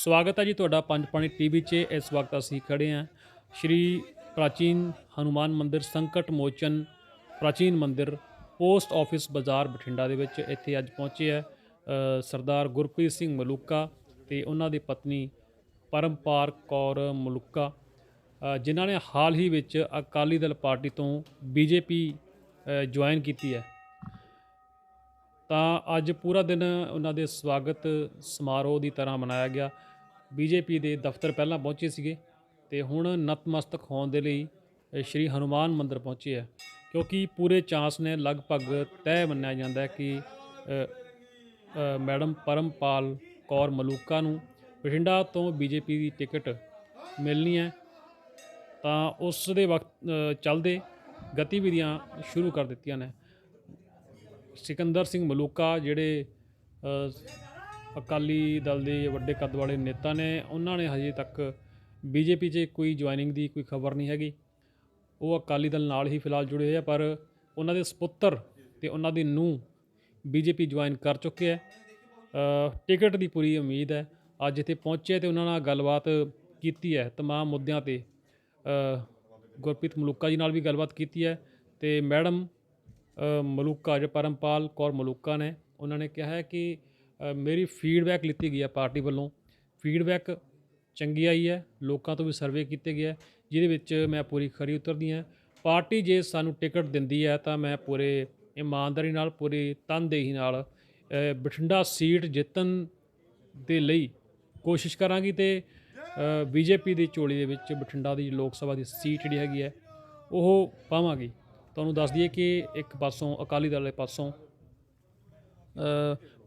ਸਵਾਗਤ ਹੈ ਜੀ ਤੁਹਾਡਾ ਪੰਜ ਪਾਣੀ ਟੀਵੀ 'ਚ। ਇਸ ਵਕਤ ਅਸੀਂ ਖੜੇ ਹਾਂ। ਸ਼੍ਰੀ ਪ੍ਰਾਚੀਨ ਹਨੂਮਾਨ ਮੰਦਿਰ ਸੰਕਟ ਮੋਚਨ ਪ੍ਰਾਚੀਨ ਮੰਦਿਰ ਪੋਸਟ ਆਫਿਸ ਬਾਜ਼ਾਰ ਬਠਿੰਡਾ ਦੇ ਵਿੱਚ ਇੱਥੇ ਅੱਜ ਪਹੁੰਚੇ ਹੈ ਸਰਦਾਰ ਗੁਰਪ੍ਰੀਤ ਸਿੰਘ ਮਲੂਕਾ ਤੇ ਉਹਨਾਂ ਦੀ ਪਤਨੀ ਪਰਮਪਾਰ ਕੌਰ ਮਲੂਕਾ ਜਿਨ੍ਹਾਂ ਨੇ ਹਾਲ ਹੀ ਵਿੱਚ ਅਕਾਲੀ ਦਲ ਪਾਰਟੀ ਤੋਂ ਬੀਜੇਪੀ ਜੁਆਇਨ ਕੀਤੀ ਹੈ। ਤਾਂ ਅੱਜ ਪੂਰਾ ਦਿਨ ਉਹਨਾਂ ਦੇ ਸਵਾਗਤ ਸਮਾਰੋਹ ਦੀ ਤਰ੍ਹਾਂ ਮਨਾਇਆ ਗਿਆ। ਬੀਜੇਪੀ ਦੇ ਦਫ਼ਤਰ ਪਹਿਲਾਂ ਪਹੁੰਚੇ ਸੀਗੇ ਤੇ ਹੁਣ ਨਤਮਸਤਕ ਹੋਣ ਦੇ ਲਈ ਸ਼੍ਰੀ ਹਨੂਮਾਨ ਮੰਦਿਰ ਪਹੁੰਚੇ ਹੈ ਕਿਉਂਕਿ ਪੂਰੇ ਚਾਂਸ ਨੇ ਲਗਭਗ ਤੈਅ ਮੰਨਿਆ ਜਾਂਦਾ ਹੈ ਕਿ ਮੈਡਮ ਪਰਮਪਾਲ ਕੌਰ ਮਲੂਕਾ ਨੂੰ ਬਠਿੰਡਾ ਤੋਂ ਬੀਜੇਪੀ ਦੀ ਟਿਕਟ ਮਿਲਣੀ ਹੈ। ਤਾਂ ਉਸ ਦੇ ਵਕਤ ਅ, ਚੱਲਦੇ ਗਤੀਵਿਧੀਆਂ ਸ਼ੁਰੂ ਕਰ ਦਿੱਤੀਆਂ ਨੇ। ਸਿਕੰਦਰ ਸਿੰਘ ਮਲੂਕਾ ਜਿਹੜੇ ਅਕਾਲੀ ਦਲ ਦੇ ਵੱਡੇ ਕੱਦ ਵਾਲੇ ਨੇਤਾ ਨੇ ਉਹਨਾਂ ਨੇ ਹਜੇ ਤੱਕ ਬੀਜੇਪੀ 'ਚ ਕੋਈ ਜੁਆਇਨਿੰਗ ਦੀ ਕੋਈ ਖਬਰ ਨਹੀਂ ਹੈਗੀ ਉਹ ਅਕਾਲੀ ਦਲ ਨਾਲ ਹੀ ਫਿਲਹਾਲ ਜੁੜੇ ਹੋਏ ਆ ਪਰ ਉਹਨਾਂ ਦੇ ਸਪੁੱਤਰ ਤੇ ਉਹਨਾਂ ਦੀ ਨੂੰਹ ਬੀਜੇਪੀ ਜੁਆਇਨ ਕਰ ਚੁੱਕੇ ਹੈ ਅ, ਟਿਕਟ ਦੀ ਪੂਰੀ ਉਮੀਦ ਹੈ ਅੱਜ ਇੱਥੇ ਪਹੁੰਚੇ ਤੇ ਉਹਨਾਂ ਨਾਲ ਗੱਲਬਾਤ ਕੀਤੀ ਹੈ तमाम ਮੁੱਦਿਆਂ ਤੇ ਅ, ਗੁਰਪ੍ਰੀਤ ਮਲੂਕਾ ਜੀ ਨਾਲ ਵੀ ਗੱਲਬਾਤ ਕੀਤੀ ਹੈ ਤੇ ਮੈਡਮ ਅ, ਮਲੂਕਾ ਜੋ ਪਰਮਪਾਲ ਕੌਰ ਮਲੂਕਾ ਨੇ ਉਹਨਾਂ ਨੇ ਕਿਹਾ ਹੈ ਕਿ ਅ, ਮੇਰੀ ਫੀਡਬੈਕ ਲਿੱਤੀ ਗਈ ਹੈ ਪਾਰਟੀ ਵੱਲੋਂ। ਫੀਡਬੈਕ ਚੰਗੀ ਆਈ ਹੈ, ਲੋਕਾਂ ਤੋਂ ਵੀ ਸਰਵੇ ਕੀਤੇ ਗਿਆ ਜਿਹਦੇ ਵਿੱਚ ਮੈਂ ਪੂਰੀ ਖਰੀ ਉਤਰਦੀ ਹਾਂ। ਪਾਰਟੀ ਜੇ ਸਾਨੂੰ ਟਿਕਟ ਦਿੰਦੀ ਹੈ ਤਾਂ ਮੈਂ ਪੂਰੇ ਇਮਾਨਦਾਰੀ ਨਾਲ, ਪੂਰੀ ਤਨਦੇਹੀ ਨਾਲ ਬਠਿੰਡਾ ਸੀਟ ਜਿੱਤਣ ਦੇ ਲਈ ਕੋਸ਼ਿਸ਼ ਕਰਾਂਗੀ ਤੇ ਬੀਜੇਪੀ ਦੀ ਝੋਲੀ ਦੇ ਵਿੱਚ ਬਠਿੰਡਾ ਦੀ ਲੋਕ ਸਭਾ ਦੀ ਸੀਟ ਜਿਹੜੀ ਹੈਗੀ ਹੈ, ਉਹ ਪਾਵਾਂਗੀ। ਤੁਹਾਨੂੰ ਦੱਸ ਦਈਏ ਕਿ ਇੱਕ ਪਾਸੋਂ, ਅਕਾਲੀ ਦਲ ਦੇ ਪਾਸੋਂ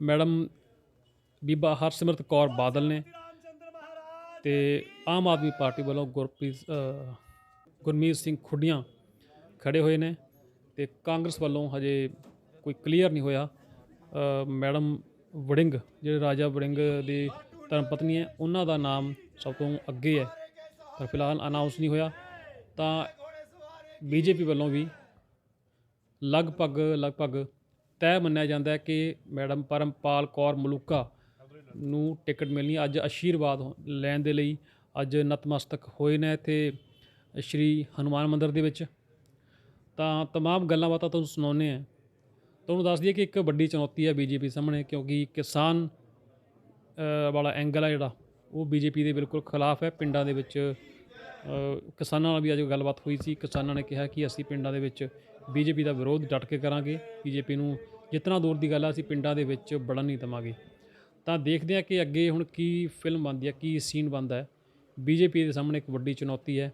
ਮੈਡਮ ਬੀਬਾ ਹਰਸਿਮਰਤ ਕੌਰ ਬਾਦਲ ਨੇ ਤੇ ਆਮ ਆਦਮੀ ਪਾਰਟੀ ਵੱਲੋਂ ਗੁਰਪ੍ਰੀਤ ਗੁਰਮੀਤ ਸਿੰਘ ਖੁੱਡੀਆਂ ਖੜੇ ਹੋਏ ਨੇ ਤੇ ਕਾਂਗਰਸ ਵੱਲੋਂ ਹਜੇ ਕੋਈ ਕਲੀਅਰ ਨਹੀਂ ਹੋਇਆ। ਮੈਡਮ ਵੜਿੰਗ, ਜਿਹੜੇ ਰਾਜਾ ਵੜਿੰਗ ਦੀ ਧਰਮ ਪਤਨੀ ਹੈ, ਉਹਨਾਂ ਦਾ ਨਾਮ ਸਭ ਤੋਂ ਅੱਗੇ ਹੈ। ਪਰ ਫਿਲਹਾਲ ਅਨਾਉਂਸ ਨਹੀਂ ਹੋਇਆ। ਤਾਂ ਬੀਜੇਪੀ ਵੱਲੋਂ ਵੀ ਲਗਭਗ ਲਗਭਗ ਤੈਅ ਮੰਨਿਆ ਜਾਂਦਾ ਹੈ ਕਿ ਮੈਡਮ ਪਰਮਪਾਲ ਕੌਰ ਮਲੂਕਾ ਨੂੰ ਟਿਕਟ ਮਿਲਣੀ ਹੈ। ਅੱਜ ਆਸ਼ੀਰਵਾਦ ਹੋ- ਲੈਣ ਦੇ ਲਈ ਅੱਜ ਨਤਮਸਤਕ ਹੋਏ ਨੇ ਇੱਥੇ ਸ਼੍ਰੀ ਹਨੂਮਾਨ ਮੰਦਿਰ ਦੇ ਵਿੱਚ ਤਾਂ तमाम ਗੱਲਾਂ ਬਾਤਾਂ ਤੁਹਾਨੂੰ ਸੁਣਾਉਂਦੇ ਆ ਤੁਹਾਨੂੰ ਦੱਸ ਦਈਏ ਕਿ ਇੱਕ ਵੱਡੀ ਚੁਣੌਤੀ ਹੈ ਬੀਜੇਪੀ ਸਾਹਮਣੇ ਕਿਉਂਕਿ ਕਿਸਾਨ ਅ, ਵਾਲਾ ਐਂਗਲ ਹੈ ਜਿਹੜਾ ਉਹ ਬੀਜੇਪੀ ਦੇ ਬਿਲਕੁਲ ਖਿਲਾਫ ਹੈ ਪਿੰਡਾਂ ਦੇ ਵਿੱਚ ਅ, ਕਿਸਾਨਾਂ ਨਾਲ ਵੀ ਅੱਜ ਗੱਲਬਾਤ ਹੋਈ ਸੀ ਕਿਸਾਨਾਂ ਨੇ ਕਿਹਾ ਕਿ ਅਸੀਂ ਪਿੰਡਾਂ ਦੇ ਵਿੱਚ ਬੀਜੇਪੀ ਦਾ ਵਿਰੋਧ ਡਟ ਕੇ ਕਰਾਂਗੇ ਬੀਜੇਪੀ ਨੂੰ ਜਿਤਨਾ ਦੂਰ ਦੀ ਗੱਲ ਆ ਅਸੀਂ ਪਿੰਡਾਂ ਦੇ ਵਿੱਚ ਵੜਨ ਨਹੀਂ ਦੇਵਾਂਗੇ ਤਾਂ ਦੇਖਦੇ ਹਾਂ ਕਿ ਅੱਗੇ ਹੁਣ ਕੀ ਫਿਲਮ ਬਣਦੀ ਹੈ, ਕੀ ਸੀਨ ਬਣਦਾ ਹੈ। ਬੀਜੇਪੀ ਦੇ ਸਾਹਮਣੇ ਇੱਕ ਵੱਡੀ ਚੁਣੌਤੀ ਹੈ।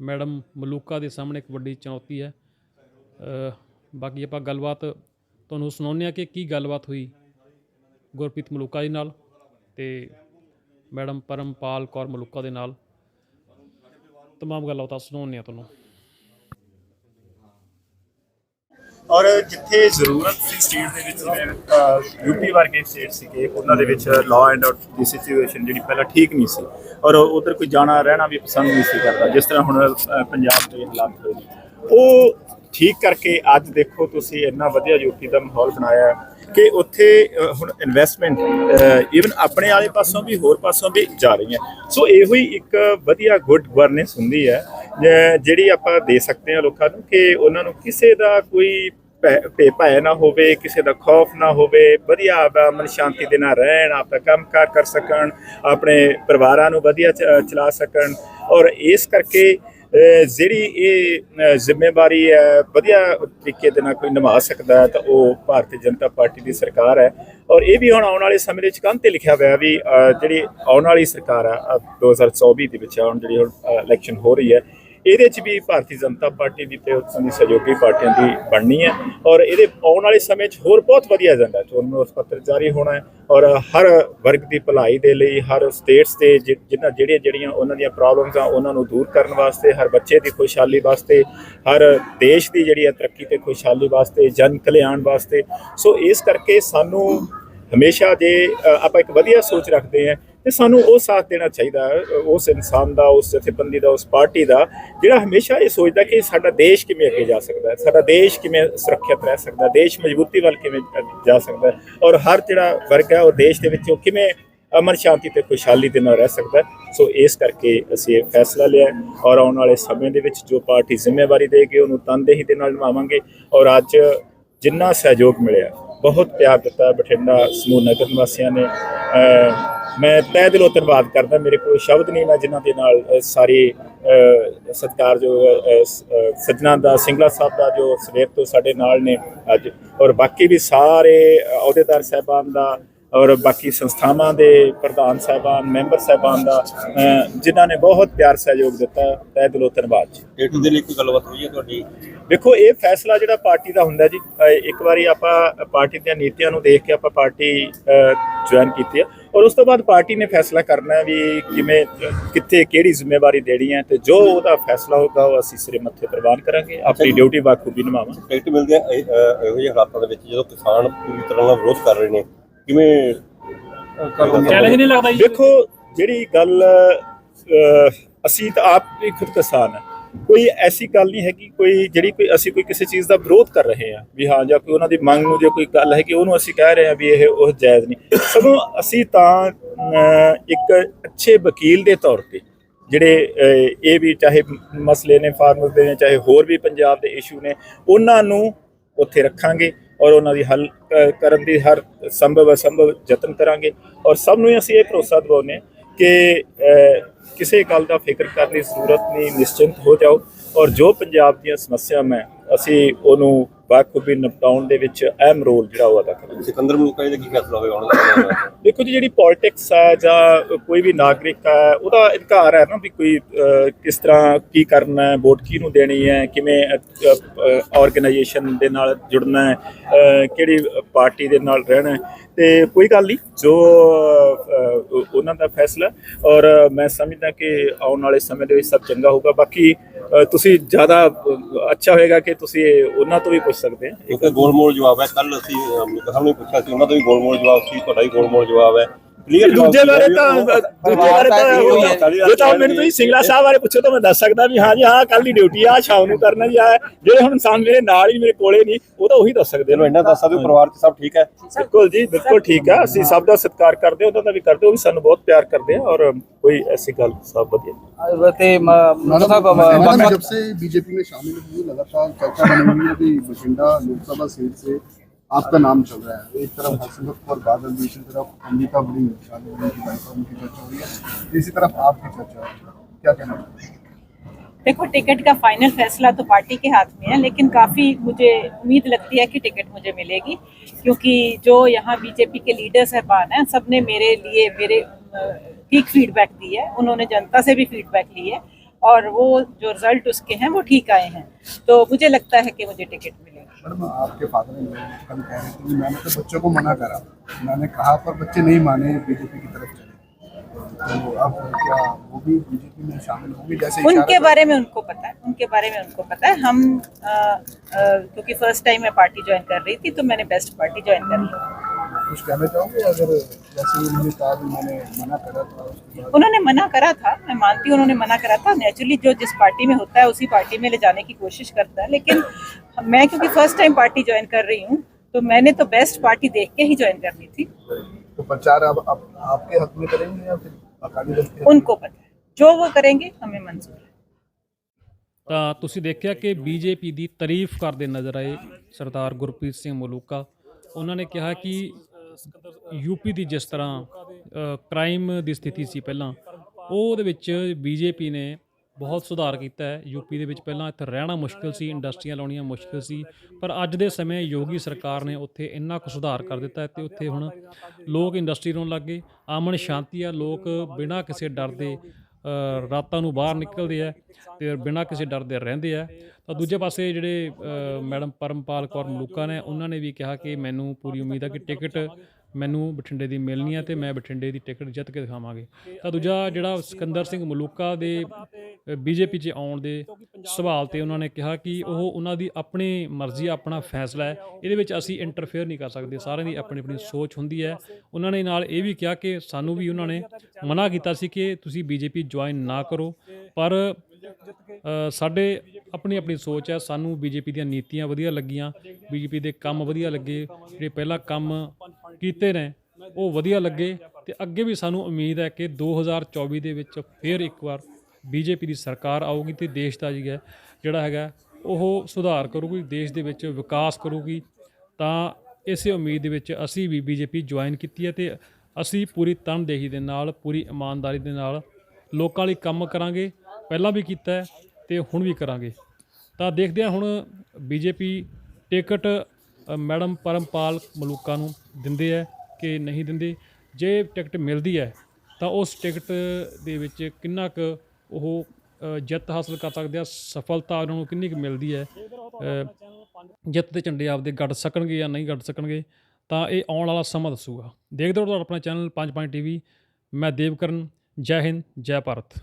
ਮੈਡਮ ਮਲੂਕਾ ਦੇ ਸਾਹਮਣੇ ਇੱਕ ਵੱਡੀ ਚੁਣੌਤੀ ਹੈ। ਬਾਕੀ ਆਪਾਂ ਗੱਲਬਾਤ ਤੁਹਾਨੂੰ ਸੁਣਾਉਂਦੇ ਹਾਂ ਕਿ ਕੀ ਗੱਲਬਾਤ ਹੋਈ ਗੁਰਪ੍ਰੀਤ ਮਲੂਕਾ ਜੀ ਨਾਲ ਤੇ ਮੈਡਮ ਪਰਮਪਾਲ ਕੌਰ ਮਲੂਕਾ ਦੇ ਨਾਲ। ਤਮਾਮ ਗੱਲਾਂ ਤਾਂ ਸੁਣਾਉਂਦੇ ਹਾਂ ਤੁਹਾਨੂੰ। ਔਰ ਜਿੱਥੇ ਜ਼ਰੂਰਤ ਸੀ ਸਟੇਟ ਦੇ ਵਿੱਚ ਜਿਵੇਂ ਯੂਪੀ ਵਰਗੇ ਸਟੇਟ ਸੀਗੇ ਉਹਨਾਂ ਦੇ ਵਿੱਚ ਲਾਅ ਐਂਡ ਆਰਡਰ ਦੀ ਸਿਚੁਏਸ਼ਨ ਜਿਹੜੀ ਪਹਿਲਾਂ ਠੀਕ ਨਹੀਂ ਸੀ। ਔਰ ਉਧਰ ਕੋਈ ਜਾਣਾ ਰਹਿਣਾ ਵੀ ਪਸੰਦ ਨਹੀਂ ਸੀ ਕਰਦਾ ਜਿਸ ਤਰ੍ਹਾਂ ਹੁਣ ਪੰਜਾਬ ਦੇ ਹਾਲਾਤ ਹੋਏ ਉਹ ਠੀਕ ਕਰਕੇ ਅੱਜ ਦੇਖੋ ਤੁਸੀਂ ਇੰਨਾ ਵਧੀਆ ਯੂਪੀ ਦਾ ਮਾਹੌਲ ਬਣਾਇਆ ਕਿ ਉੱਥੇ ਹੁਣ ਇਨਵੈਸਟਮੈਂਟ ਇਵਨ ਆਪਣੇ ਵਾਲੇ ਪਾਸੋਂ ਵੀ ਹੋਰ ਪਾਸੋਂ ਵੀ ਜਾ ਰਹੀ ਹੈ ਸੋ ਇਹੋ ਹੀ ਇੱਕ ਵਧੀਆ ਗੁੱਡ ਗਵਰਨੈਂਸ ਹੁੰਦੀ ਹੈ। ਜਿਹੜੀ ਆਪਾਂ ਦੇ ਸਕਦੇ ਹਾਂ ਲੋਕਾਂ ਨੂੰ ਕਿ ਉਹਨਾਂ ਨੂੰ ਕਿਸੇ ਦਾ ਕੋਈ ਭੈ- ਭੇ ਭੈ ਨਾ ਹੋਵੇ ਕਿਸੇ ਦਾ ਖੌਫ ਨਾ ਹੋਵੇ ਵਧੀਆ ਆਪਦਾ ਮਨ ਸ਼ਾਂਤੀ ਦੇ ਨਾਲ ਰਹਿਣ ਆਪਦਾ ਕੰਮਕਾਰ ਕਰ ਸਕਣ ਆਪਣੇ ਪਰਿਵਾਰਾਂ ਨੂੰ ਵਧੀਆ ਚ- ਚਲਾ ਸਕਣ। ਔਰ ਇਸ ਕਰਕੇ ਜਿਹੜੀ ਇਹ ਜ਼ਿੰਮੇਵਾਰੀ ਹੈ ਵਧੀਆ ਤਰੀਕੇ ਦੇ ਨਾਲ ਕੋਈ ਨਿਭਾ ਸਕਦਾ ਹੈ ਤਾਂ ਉਹ ਭਾਰਤੀ ਜਨਤਾ ਪਾਰਟੀ ਦੀ ਸਰਕਾਰ ਹੈ। ਔਰ ਇਹ ਵੀ ਹੁਣ ਆਉਣ ਵਾਲੇ ਸਮੇਂ ਦੇ ਵਿੱਚ ਕੰਨ ਤੇ ਲਿਖਿਆ ਹੋਇਆ ਵੀ ਜਿਹੜੀ ਆਉਣ ਵਾਲੀ ਸਰਕਾਰ ਆ ਅਹ, 2024 ਦੇ ਵਿੱਚ ਹੁਣ ਜਿਹੜੀ ਹੁਣ ਇਲੈਕਸ਼ਨ ਹੋ ਰਹੀ ਹੈ ਇਹਦੇ 'ਚ ਵੀ ਭਾਰਤੀ ਜਨਤਾ ਪਾਰਟੀ ਦੀ ਤੇ ਉਸ ਦੀ ਸਹਿਯੋਗੀ ਪਾਰਟੀਆਂ ਦੀ ਬਣਨੀ ਹੈ ਔਰ ਇਹਦੇ ਆਉਣ ਵਾਲੇ ਸਮੇਂ 'ਚ ਹੋਰ ਬਹੁਤ ਵਧੀਆ ਏਜੰਡਾ ਚੋਣ ਮਨੋਰਥ ਪੱਤਰ ਜਾਰੀ ਹੋਣਾ ਹੈ ਔਰ ਹਰ ਵਰਗ ਦੀ ਭਲਾਈ ਦੇ ਲਈ, ਹਰ ਸਟੇਟਸ ਦੇ ਜਿ- ਜਿਨ੍ਹਾਂ, ਜਿਹੜੀਆਂ ਜਿਹੜੀਆਂ ਉਹਨਾਂ ਦੀਆਂ ਪ੍ਰੋਬਲਮਸ ਆ, ਉਹਨਾਂ ਨੂੰ ਦੂਰ ਕਰਨ ਵਾਸਤੇ, ਹਰ ਬੱਚੇ ਦੀ ਖੁਸ਼ਹਾਲੀ ਵਾਸਤੇ, ਹਰ ਦੇਸ਼ ਦੀ ਜਿਹੜੀ ਹੈ ਤਰੱਕੀ ਤੇ ਖੁਸ਼ਹਾਲੀ ਵਾਸਤੇ, ਜਨ ਕਲਿਆਣ ਵਾਸਤੇ। ਸੋ ਇਸ ਕਰਕੇ ਸਾਨੂੰ ਹਮੇਸ਼ਾ ਜੇ ਆਪਾਂ ਇੱਕ ਵਧੀਆ ਸੋਚ ਰੱਖਦੇ ਹਾਂ ਤੇ ਸਾਨੂੰ ਉਹ ਸਾਥ ਦੇਣਾ ਚਾਹੀਦਾ, ਉਸ ਇਨਸਾਨ ਦਾ, ਉਸ ਜਥੇਬੰਦੀ ਦਾ, ਉਸ ਪਾਰਟੀ ਦਾ, ਜਿਹੜਾ ਹਮੇਸ਼ਾ ਇਹ ਸੋਚਦਾ ਕਿ ਸਾਡਾ ਦੇਸ਼ ਕਿਵੇਂ ਅੱਗੇ ਜਾ ਸਕਦਾ ਹੈ, ਸਾਡਾ ਦੇਸ਼ ਕਿਵੇਂ ਸੁਰੱਖਿਅਤ ਰਹਿ ਸਕਦਾ ਦੇਸ਼ ਮਜ਼ਬੂਤੀ ਵੱਲ ਕਿਵੇਂ ਜਾ ਸਕਦਾ ਔਰ ਹਰ ਜਿਹੜਾ ਵਰਗ ਹੈ ਉਹ ਦੇਸ਼ ਦੇ ਵਿੱਚ ਉਹ ਕਿਵੇਂ ਅਮਨ ਸ਼ਾਂਤੀ ਤੇ ਖੁਸ਼ਹਾਲੀ ਦੇ ਨਾਲ ਰਹਿ ਸਕਦਾ ਸੋ ਇਸ ਕਰਕੇ ਅਸੀਂ ਇਹ ਫੈਸਲਾ ਲਿਆ ਔਰ ਆਉਣ ਵਾਲੇ ਸਮੇਂ ਦੇ ਵਿੱਚ ਜੋ ਪਾਰਟੀ ਜ਼ਿੰਮੇਵਾਰੀ ਦੇਗੀ, ਉਹਨੂੰ ਤਨਦੇਹੀ ਦੇ ਨਾਲ ਨਿਭਾਵਾਂਗੇ ਔਰ ਅੱਜ ਜਿੰਨਾ ਸਹਿਯੋਗ ਮਿਲਿਆ ਬਹੁਤ ਪਿਆਰ ਦਿੱਤਾ ਬਠਿੰਡਾ ਸਮੂਹ ਨਗਰ ਨਿਵਾਸੀਆਂ ਨੇ। ਮੈਂ ਤਹਿ ਦਿਲੋਂ ਧੰਨਵਾਦ ਕਰਦਾ ਮੇਰੇ ਕੋਲ ਸ਼ਬਦ ਨਹੀਂ ਮੈਂ ਜਿਨ੍ਹਾਂ ਦੇ ਨਾਲ ਸਾਰੇ ਸਾਰੀ ਅਹ, ਸਤਿਕਾਰਯੋਗ ਅਹ, ਦਾ ਸਿੰਗਲਾ ਸਾਹਿਬ ਦਾ ਜੋ ਸਵੇਰ ਤੋਂ ਸਾਡੇ ਨਾਲ ਨੇ ਅੱਜ ਔਰ ਬਾਕੀ ਵੀ ਸਾਰੇ ਅਹੁਦੇਦਾਰ ਸਾਹਿਬਾਨ ਦਾ ਔਰ ਬਾਕੀ ਸੰਸਥਾਵਾਂ ਦੇ ਪ੍ਰਧਾਨ ਸਾਹਿਬਾਨ ਮੈਂਬਰ ਸਾਹਿਬਾਨ ਦਾ ਜਿਨ੍ਹਾਂ ਨੇ ਬਹੁਤ ਪਿਆਰ ਸਹਿਯੋਗ ਦਿੱਤਾ ਤਹਿ ਦਿਲੋਂ ਧੰਨਵਾਦ ਜੀ। ਏਟੂ ਦੇ ਲਈ ਕੋਈ ਗੱਲਬਾਤ ਹੋਈ ਹੈ ਤੁਹਾਡੀ? ਦੇਖੋ ਇਹ ਫੈਸਲਾ ਜਿਹੜਾ ਪਾਰਟੀ ਦਾ ਹੁੰਦਾ ਜੀ ਇੱਕ ਵਾਰੀ ਆਪਾਂ ਪਾਰਟੀ ਦੀਆਂ ਨੀਤੀਆਂ ਨੂੰ ਦੇਖ ਕੇ ਆਪਾਂ ਪਾਰਟੀ ਜੁਆਇਨ ਕੀਤੀ ਹੈ ਔਰ ਉਸ ਤੋਂ ਬਾਅਦ ਪਾਰਟੀ ਨੇ ਫੈਸਲਾ ਕਰਨਾ ਹੈ ਵੀ ਕਿਵੇਂ ਕਿੱਥੇ ਕਿਹੜੀ ਜ਼ਿੰਮੇਵਾਰੀ ਦੇਣੀ ਹੈ ਤੇ ਜੋ ਉਹਦਾ ਫੈਸਲਾ ਹੋਗਾ ਉਹ ਅਸੀਂ ਸਿਰੇ ਮੱਥੇ ਪ੍ਰਵਾਨ ਕਰਾਂਗੇ ਆਪਣੀ ਡਿਊਟੀ ਬਾਖੂਬੀ ਨਿਭਾਵਾਂਗੇ। ਟਿਕਟ ਮਿਲਦੇ ਆ ਇਹ- ਜਿਹੇ ਹਾਲਾਤਾਂ ਦੇ ਵਿੱਚ ਜਦੋਂ ਕਿਸਾਨ ਪੂਰੀ ਤਰ੍ਹਾਂ ਨਾਲ ਵਿਰੋਧ ਕਰ ਰਹੇ ਨੇ ਕਿਵੇਂ ਚੈਲੰਜ ਨਹੀਂ ਲੱਗਦਾ ਜੀ? ਦੇਖੋ ਜਿਹੜੀ ਗੱਲ ਅਸੀਂ ਤਾਂ ਆਪ ਵੀ ਖੁਦ ਕਿਸਾਨ ਹੈ। ਕੋਈ ਐਸੀ ਗੱਲ ਨਹੀਂ ਹੈਗੀ, ਕੋਈ ਜਿਹੜੀ ਕੋਈ ਅਸੀਂ ਕੋਈ ਕਿਸੇ ਚੀਜ਼ ਦਾ ਵਿਰੋਧ ਕਰ ਰਹੇ ਹਾਂ, ਵੀ ਹਾਂ ਜਾਂ ਕੋਈ ਉਹਨਾਂ ਦੀ ਮੰਗ ਨੂੰ ਜੇ ਕੋਈ ਗੱਲ ਹੈ ਕਿ ਉਹਨੂੰ ਅਸੀਂ ਕਹਿ ਰਹੇ ਹਾਂ ਵੀ ਇਹ ਉਹ ਜਾਇਜ਼ ਨਹੀਂ। ਸਗੋਂ ਅਸੀਂ ਤਾਂ ਇੱਕ ਅੱਛੇ ਵਕੀਲ ਦੇ ਤੌਰ ਤੇ ਜਿਹੜੇ ਇਹ ਵੀ ਚਾਹੇ ਮਸਲੇ ਨੇ ਫਾਰਮਰਸ ਦੇ ਨੇ, ਚਾਹੇ ਹੋਰ ਵੀ ਪੰਜਾਬ ਦੇ ਇਸ਼ੂ ਨੇ, ਉਹਨਾਂ ਨੂੰ ਉੱਥੇ ਰੱਖਾਂਗੇ ਔਰ ਉਹਨਾਂ ਦੀ ਹੱਲ ਕਰਨ ਦੀ ਹਰ ਸੰਭਵ ਅਸੰਭਵ ਯਤਨ ਕਰਾਂਗੇ। ਔਰ ਸਭ ਨੂੰ ਹੀ ਅਸੀਂ ਇਹ ਭਰੋਸਾ ਦਿਵਾਉਂਦੇ ਹਾਂ ਕਿ ਕਿਸੇ ਗੱਲ ਦਾ ਫਿਕਰ ਕਰਨ ਦੀ ਜ਼ਰੂਰਤ ਨਹੀਂ ਨਿਸ਼ਚਿੰਤ ਹੋ ਜਾਓ। ਔਰ ਜੋ ਪੰਜਾਬ ਦੀਆਂ ਸਮੱਸਿਆਵਾਂ ਹੈ, ਅਸੀਂ ਉਹਨੂੰ ਬਾਖੂਬੀ ਨਿਪਟਾਉਣ ਦੇ ਵਿੱਚ ਅਹਿਮ ਰੋਲ ਜਿਹੜਾ ਉਹ ਅਦਾ ਕਰਾਂਗੇ। ਸਿਕੰਦਰ ਮਲੂਕਾ ਜੀ ਦਾ ਕੀ ਫੈਸਲਾ ਹੋਵੇਗਾ ਉਹਨਾਂ ਦਾ ਦੇਖੋ ਜੀ ਜਿਹੜੀ ਪੋਲਿਟਿਕਸ ਹੈ ਜਾਂ ਕੋਈ ਵੀ ਨਾਗਰਿਕ ਹੈ ਉਹਦਾ ਅਧਿਕਾਰ ਹੈ ਨਾ ਵੀ ਕੋਈ ਕਿਸ ਤਰ੍ਹਾਂ ਕੀ ਕਰਨਾ ਹੈ ਵੋਟ ਕਿਹਨੂੰ ਦੇਣੀ ਹੈ ਕਿਵੇਂ ਆਰਗੇਨਾਈਜੇਸ਼ਨ ਦੇ ਨਾਲ ਜੁੜਨਾ ਹੈ ਕਿਹੜੀ ਪਾਰਟੀ ਦੇ ਨਾਲ ਰਹਿਣਾ ਹੈ। ਤੇ ਕੋਈ ਗੱਲ ਨਹੀਂ, ਜੋ ਉਹਨਾਂ ਦਾ ਫੈਸਲਾ ਔਰ ਮੈਂ ਸਮਝਦਾ ਕਿ ਆਉਣ ਵਾਲੇ ਸਮੇਂ ਦੇ ਵਿੱਚ ਸਭ ਚੰਗਾ ਹੋਊਗਾ। ਬਾਕੀ ਤੁਸੀਂ ਜ਼ਿਆਦਾ ਅੱਛਾ ਹੋਏਗਾ ਕਿ ਤੁਸੀਂ ਉਹਨਾਂ ਤੋਂ ਵੀ ਪੁੱਛ ਸਕਦੇ ਹੋ ਕਿਉਂਕਿ ਗੋਲਮੋਲ ਜਵਾਬ ਹੈ। ਕੱਲ ਅਸੀਂ ਮਲੂਕਾ ਪੁੱਛਿਆ ਸੀ, ਉਹਨਾਂ ਦਾ ਵੀ ਗੋਲਮੋਲ ਜਵਾਬ ਸੀ, ਤੁਹਾਡਾ ਵੀ ਗੋਲਮੋਲ ਜਵਾਬ ਹੈ। ਕਲੀਅਰ ਦੂਜੇ ਬਾਰੇ ਤਾਂ ਦੂਜੇ ਬਾਰੇ ਤਾਂ ਜੇ ਤਾਂ ਮੈਨੂੰ ਤੁਸੀਂ ਸਿੰਗਲਾ ਸਾਹਿਬ ਬਾਰੇ ਪੁੱਛੋ ਤਾਂ ਮੈਂ ਦੱਸ ਸਕਦਾ ਵੀ ਹਾਂ ਜੀ ਹਾਂ ਕੱਲ ਦੀ ਡਿਊਟੀ ਆ ਸ਼ਾਮ ਨੂੰ ਕਰਨਾ ਜੀ ਆ ਜਿਹੜੇ ਹੁਣ ਇਨਸਾਨ ਮੇਰੇ ਨਾਲ ਹੀ ਮੇਰੇ ਕੋਲੇ ਨਹੀਂ ਉਹ ਤਾਂ ਉਹੀ ਦੱਸ ਸਕਦੇ ਚਲੋ ਨੇ ਇੰਨਾ ਦੱਸ ਸਕਦੇ ਹੋ, ਪਰਿਵਾਰ 'ਚ ਸਭ ਠੀਕ ਹੈ ਬਿਲਕੁਲ ਜੀ ਬਿਲਕੁਲ ਠੀਕ ਆ ਅਸੀਂ ਸਭ ਦਾ ਸਤਿਕਾਰ ਕਰਦੇ ਹਾਂ, ਉਹਨਾਂ ਦਾ ਵੀ ਕਰਦੇ ਹਾਂ, ਉਹ ਵੀ ਸਾਨੂੰ ਬਹੁਤ ਪਿਆਰ ਕਰਦੇ ਆ ਔਰ ਕੋਈ ਐਸੀ ਗੱਲ ਸਭ ਵਧੀਆ ਤੇ ਮਨੋਜ ਸਾਹਿਬ मैडम वक्त- जब से बीजेपी में शामिल हुई लगातार चर्चा बनी हुई है कि बठिंडा लोकसभा सीट से आपका नाम चल रहा है। एक तरफ़ हसनत और बादल दूसरी तरफ़ अमृता बड़ी की उनकी चर्चा हो है। तीसरी तरफ़ आपकी चर्चा हो। क्या कहना देखो, टिकट का फाइनल फैसला तो पार्टी के हाथ में है, लेकिन काफ़ी मुझे उम्मीद लगती है कि टिकट मुझे मिलेगी, क्योंकि जो यहाँ बीजेपी के लीडर साहबान हैं सबने मेरे लिए मेरे ठीक फीडबैक दी है। उन्होंने जनता से भी फीडबैक ली है, और वो जो रिज़ल्ट उसके हैं, वो ठीक आए हैं। तो मुझे लगता है कि मुझे टिकट मिलेगी। मैडम आपके फादर इन कल कह रहे थे कि मैंने तो बच्चों को मना करा। मैंने कहा पर बच्चे नहीं माने बीजेपी की तरफ़ चले। तो अब क्या वो भी बीजेपी में शामिल होंगे? जैसे उनके बारे में उनको पता है उनके बारे में उनको पता है। हम क्योंकि फ़र्स्ट टाइम मैं पार्टी ज्वाइन कर रही थी तो मैंने बेस्ट पार्टी ज्वाइन कर ली। कुछ कहना चाहोगे अगर जैसे उन्होंने कहा कि मैंने मना करा था उसके बाद उन्होंने मना करा था मैं मानती हूँ उन्होंने मना करा था नेचुरली जो जिस पार्टी में होता है उसी पार्टी में ले जाने की कोशिश करता है लेकिन मैं क्योंकि फर्स्ट टाइम पार्टी ज्वाइन कर रही हूँ तो मैंने तो बेस्ट पार्टी देख के ही ज्वाइन करनी थी तो प्रचार अब आप, आपके हक में करेंगे या फिर अकाली दल के हक में? उनको पता है जो वो करेंगे हमें मंजूर है ਤਾਂ ਤੁਸੀਂ ਦੇਖਿਆ ਕਿ ਬੀਜੇਪੀ ਦੀ ਤਾਰੀਫ ਕਰਦੇ ਨਜ਼ਰ ਆਏ ਸਰਦਾਰ ਗੁਰਪ੍ਰੀਤ ਸਿੰਘ ਮਲੂਕਾ ਉਹਨਾਂ ਨੇ ਕਿਹਾ ਕਿ ਯੂਪੀ ਦੀ ਜਿਸ ਤਰ੍ਹਾਂ ਕ੍ਰਾਈਮ ਦੀ ਸਥਿਤੀ ਸੀ ਪਹਿਲਾਂ ਉਹ ਉਹਦੇ ਵਿੱਚ ਬੀਜੇਪੀ ਨੇ ਬਹੁਤ ਸੁਧਾਰ ਕੀਤਾ ਹੈ। ਯੂਪੀ ਦੇ ਵਿੱਚ ਪਹਿਲਾਂ ਇੱਥੇ ਰਹਿਣਾ ਮੁਸ਼ਕਲ ਸੀ ਇੰਡਸਟਰੀਆਂ ਲਾਉਣੀਆਂ ਮੁਸ਼ਕਲ ਸੀ ਪਰ ਅੱਜ ਦੇ ਸਮੇਂ ਯੋਗੀ ਸਰਕਾਰ ਨੇ ਉੱਥੇ ਇੰਨਾ ਕੁ ਸੁਧਾਰ ਕਰ ਦਿੱਤਾ ਹੈ ਤੇ ਉੱਥੇ ਹੁਣ ਲੋਕ ਇੰਡਸਟਰੀ ਲਾਉਣ ਲੱਗ ਗਏ। ਅਮਨ ਸ਼ਾਂਤੀ ਆ ਲੋਕ ਬਿਨਾਂ ਕਿਸੇ ਡਰ ਦੇ ਰਾਤਾਂ ਨੂੰ ਬਾਹਰ ਨਿਕਲਦੇ ਆ ਤੇ ਬਿਨਾਂ ਕਿਸੇ ਡਰ ਦੇ ਰਹਿੰਦੇ ਆ ਤਾਂ ਦੂਜੇ ਪਾਸੇ ਜਿਹੜੇ ਮੈਡਮ ਪਰਮਪਾਲ ਕੌਰ ਮਲੂਕਾ ਨੇ, ਉਹਨਾਂ ਨੇ ਵੀ ਕਿਹਾ ਕਿ ਮੈਨੂੰ ਪੂਰੀ ਉਮੀਦ ਆ ਕਿ ਟਿਕਟ ਮੈਨੂੰ ਬਠਿੰਡੇ ਦੀ ਮਿਲਣੀ ਹੈ ਤੇ ਮੈਂ ਬਠਿੰਡੇ ਦੀ ਟਿਕਟ ਜਿੱਤ ਕੇ ਦਿਖਾਵਾਂਗੇ। ਤਾਂ ਦੂਜਾ ਜਿਹੜਾ ਸਿਕੰਦਰ ਸਿੰਘ ਮਲੂਕਾ ਦੇ ਬੀਜੇਪੀ 'ਚ ਆਉਣ ਦੇ ਸਵਾਲ ਤੇ ਉਹਨਾਂ ਨੇ ਕਿਹਾ ਕਿ ਉਹ ਉਹਨਾਂ ਦੀ ਆਪਣੀ ਮਰਜ਼ੀ ਆਪਣਾ ਫੈਸਲਾ ਹੈ। ਇਹਦੇ ਵਿੱਚ ਅਸੀਂ ਇੰਟਰਫੇਅਰ ਨਹੀਂ ਕਰ ਸਕਦੇ। ਸਾਰਿਆਂ ਦੀ ਆਪਣੀ ਆਪਣੀ ਸੋਚ ਹੁੰਦੀ ਹੈ। ਉਹਨਾਂ ਨੇ ਨਾਲ ਇਹ ਵੀ ਕਿਹਾ ਕਿ ਸਾਨੂੰ ਵੀ ਉਹਨਾਂ ਨੇ ਮਨਾ ਕੀਤਾ ਸੀ ਕਿ ਤੁਸੀਂ ਬੀਜੇਪੀ ਜੁਆਇਨ ਨਾ ਕਰੋ। ਪਰ ਸਾਡੇ ਆਪਣੀ ਆਪਣੀ ਸੋਚ ਹੈ। ਸਾਨੂੰ ਬੀਜੇਪੀ ਦੀਆਂ ਨੀਤੀਆਂ ਵਧੀਆ ਲੱਗੀਆਂ। ਬੀਜੇਪੀ ਦੇ ਕੰਮ ਵਧੀਆ ਲੱਗੇ। ਜਿਹੜੇ ਪਹਿਲਾਂ ਕੰਮ ਕੀਤੇ ਨੇ ਉਹ ਵਧੀਆ ਲੱਗੇ ਤੇ ਅੱਗੇ ਵੀ ਸਾਨੂੰ ਉਮੀਦ ਹੈ ਕਿ 2024 ਦੇ ਵਿੱਚ ਫਿਰ ਇੱਕ ਵਾਰ ਬੀਜੇਪੀ ਦੀ ਸਰਕਾਰ ਆਊਗੀ ਤੇ ਦੇਸ਼ ਦਾ ਜੀ ਹੈ ਜਿਹੜਾ ਹੈਗਾ ਉਹ ਸੁਧਾਰ ਕਰੂਗੀ, ਦੇਸ਼ ਦੇ ਵਿੱਚ ਵਿਕਾਸ ਕਰੂਗੀ। ਤਾਂ ਇਸੇ ਉਮੀਦ ਦੇ ਵਿੱਚ ਅਸੀਂ ਵੀ ਬੀਜੇਪੀ ਜੁਆਇਨ ਕੀਤੀ ਹੈ ਤੇ ਅਸੀਂ ਪੂਰੀ ਤਨਦੇਹੀ ਦੇ ਨਾਲ, ਪੂਰੀ ਇਮਾਨਦਾਰੀ ਦੇ ਨਾਲ ਲੋਕਾਂ ਲਈ ਕੰਮ ਕਰਾਂਗੇ। ਪਹਿਲਾਂ ਵੀ ਕੀਤਾ ਹੈ ਤੇ ਹੁਣ ਵੀ ਕਰਾਂਗੇ। ਤਾਂ ਦੇਖਦੇ ਹਾਂ ਹੁਣ BJP ticket madam Parampal Maluka ਨੂੰ ਦਿੰਦੇ ਹੈ ਕਿ ਨਹੀਂ ਦਿੰਦੇ। ਜੇ ਟਿਕਟ ਮਿਲਦੀ ਹੈ ਤਾਂ ਉਸ ਟਿਕਟ ਦੇ ਵਿੱਚ ਕਿੰਨਾ ਕੁ ਉਹ ਜਿੱਤ ਹਾਸਲ ਕਰ ਸਕਦੇ ਆ, ਸਫਲਤਾ ਉਹਨਾਂ ਨੂੰ ਕਿੰਨੀ ਕੁ ਮਿਲਦੀ ਹੈ ਜਿੱਤ ਦੇ ਝੰਡੇ ਆਪਦੇ ਗੱਡ ਸਕਣਗੇ ਜਾਂ ਨਹੀਂ ਗੱਡ ਸਕਣਗੇ, ਤਾਂ ਇਹ ਆਉਣ ਵਾਲਾ ਸਮਾਂ ਦੱਸੂਗਾ। ਦੇਖਦੇ ਰਹੋ ਤੁਹਾਡਾ ਆਪਣਾ ਚੈਨਲ 5 ਪੁਆਇੰਟ ਟੀਵੀ, ਮੈਂ ਦੇਵਕਰਨ, ਜੈ ਹਿੰਦ, ਜੈ ਭਾਰਤ।